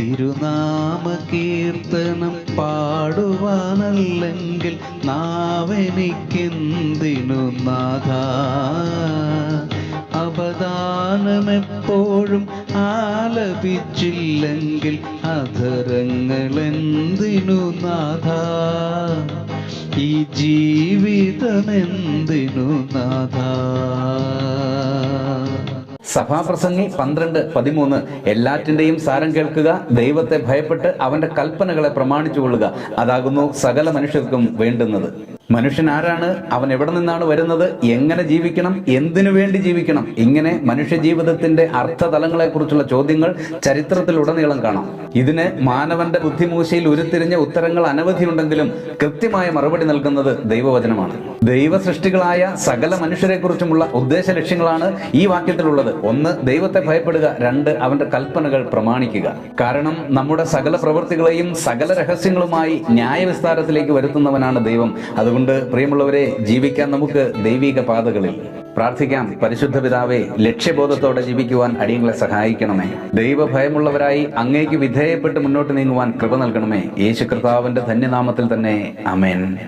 തിരുനാമ കീർത്തനം പാടുവാനല്ലെങ്കിൽ നാവെനിക്കെന്തിനു നാഥ അവദാനമെപ്പോഴും ആലപിച്ചില്ലെങ്കിൽ അധരങ്ങളെന്തിനു നാഥ ഈ ജീവിതമെന്തിനു നാഥ സഭാപ്രസംഗി പന്ത്രണ്ട് പതിമൂന്ന്. എല്ലാറ്റിന്റെയും സാരം കേൾക്കുക ദൈവത്തെ ഭയപ്പെട്ട് അവന്റെ കൽപ്പനകളെ പ്രമാണിച്ചു പ്രമാണിച്ചുകൊള്ളുക. അതാകുന്നു സകല മനുഷ്യർക്കും വേണ്ടുന്നത്. മനുഷ്യൻ ആരാണ് അവൻ എവിടെ നിന്നാണ് വരുന്നത്? എങ്ങനെ ജീവിക്കണം? എന്തിനു വേണ്ടി ജീവിക്കണം? ഇങ്ങനെ മനുഷ്യ ജീവിതത്തിന്റെ അർത്ഥതലങ്ങളെ കുറിച്ചുള്ള ചോദ്യങ്ങൾ ചരിത്രത്തിലുടനീളം കാണാം. ഇതിന് മാനവന്റെ ബുദ്ധിമൂശയിൽ ഉരുത്തിരിഞ്ഞ ഉത്തരങ്ങൾ അനവധിയുണ്ടെങ്കിലും കൃത്യമായ മറുപടി നൽകുന്നത് ദൈവവചനമാണ്. ദൈവ സൃഷ്ടികളായ സകല മനുഷ്യരെ കുറിച്ചുമുള്ള ഉദ്ദേശ ലക്ഷ്യങ്ങളാണ് ഈ വാക്യത്തിലുള്ളത്. ഒന്ന് ദൈവത്തെ ഭയപ്പെടുക. രണ്ട് അവന്റെ കൽപ്പനകൾ പ്രമാണിക്കുക. കാരണം നമ്മുടെ സകല പ്രവൃത്തികളെയും സകല രഹസ്യങ്ങളുമായി ന്യായവിസ്താരത്തിലേക്ക് വരുത്തുന്നവനാണ് ദൈവം. അതുകൊണ്ട് പ്രിയമുള്ളവരെ ജീവിക്കാൻ നമുക്ക് ദൈവിക പാതകളിൽ. പ്രാർത്ഥിക്കാം പരിശുദ്ധ പിതാവെ ലക്ഷ്യബോധത്തോടെ ജീവിക്കുവാൻ അടിയങ്ങളെ സഹായിക്കണമേ. ദൈവഭയമുള്ളവരായി അങ്ങേക്ക് വിധേയപ്പെട്ട് മുന്നോട്ട് നീങ്ങുവാൻ കൃപ നൽകണമേ. യേശു കർത്താവിന്റെ ധന്യനാമത്തിൽ തന്നെ അമേൻ